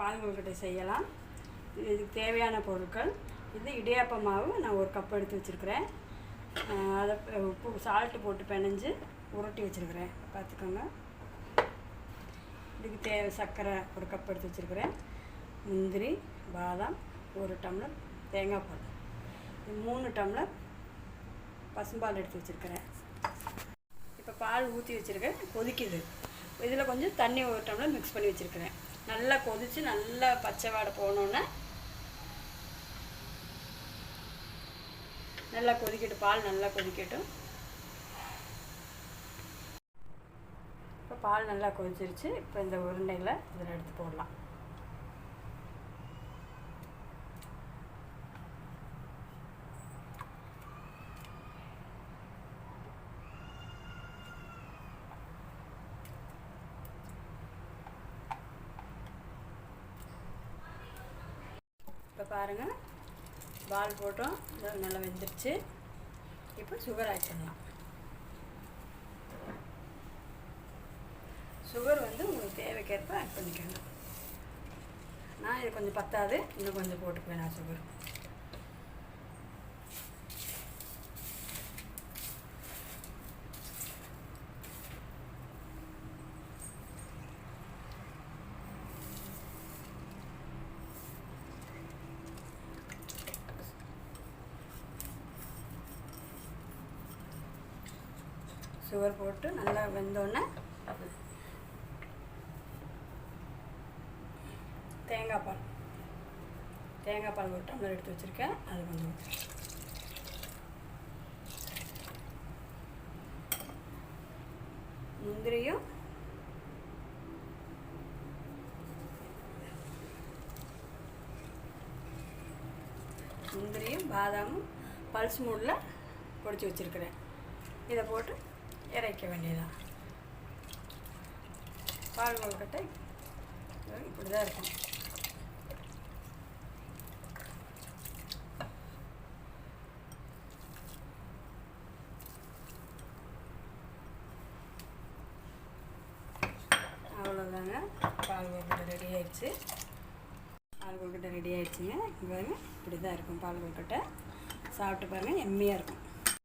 பால் கொழுக்கட்டை செய்யலாம். இதுக்கு தேவையான பொருட்கள். இது இடியாப்ப மாவு நான் ஒரு கப் எடுத்து வச்சுருக்கிறேன். அதை உப்பு சால்ட்டு போட்டு பிணைஞ்சு உருட்டி வச்சுருக்கிறேன். பார்த்துக்கோங்க. இதுக்கு தேவை சர்க்கரை ஒரு கப் எடுத்து வச்சுருக்கிறேன். முந்திரி பாதாம் ஒரு டம்ளர் தேங்காய் பால். இது மூணு டம்ளர் பசும்பால் எடுத்து வச்சுருக்கிறேன். இப்போ பால் ஊற்றி வச்சுருக்கேன். கொதிக்குது. இதில் கொஞ்சம் தண்ணி ஒரு டம்ளர் மிக்ஸ் பண்ணி வச்சுருக்கிறேன். நல்லா கொதித்து நல்லா பச்சை வாடை போனோன்னே நல்லா கொதிக்கட்டும் பால் நல்லா கொதிக்கட்டும். இப்போ பால் நல்லா கொதிச்சிருச்சு. இப்போ இந்த உருண்டைகளை இதில் எடுத்து போடலாம். பாருங்கள் பால் போட்டோம். நல்லா வெந்துருச்சு. இப்போ சுகர் ஆட் சுகர் வந்து உங்களுக்கு தேவைக்கேற்ப ஆட் பண்ணிக்கோங்க. நான் இது கொஞ்சம் பத்தாது. இன்னும் கொஞ்சம் போட்டுக்குவேன் நான் சுகர் சுகர் போட்டு நல்லா வெந்தோடனே தேங்காய் பால். தேங்காய் பால் ஒரு டம்ளர் எடுத்து வச்சுருக்கேன். அது கொஞ்சம் முந்திரியும் முந்திரியும் பாதாமும் பல்ஸ் மூடில் பொடிச்சு வச்சுருக்கிறேன். இதை போட்டு இறக்க வேண்டியதான் பால் கொழுக்கட்டை இப்படி தான் இருக்கும். அவ்வளோதாங்க பால் கொழுக்கட்டை ரெடி ஆயிடுச்சு. பால் கொழுக்கட்டை ரெடி ஆயிடுச்சுங்க. இங்க இப்படி தான் இருக்கும் பால் கொழுக்கட்டை சாப்பிட்டு பாருங்கள் எம்மியாக இருக்கும்.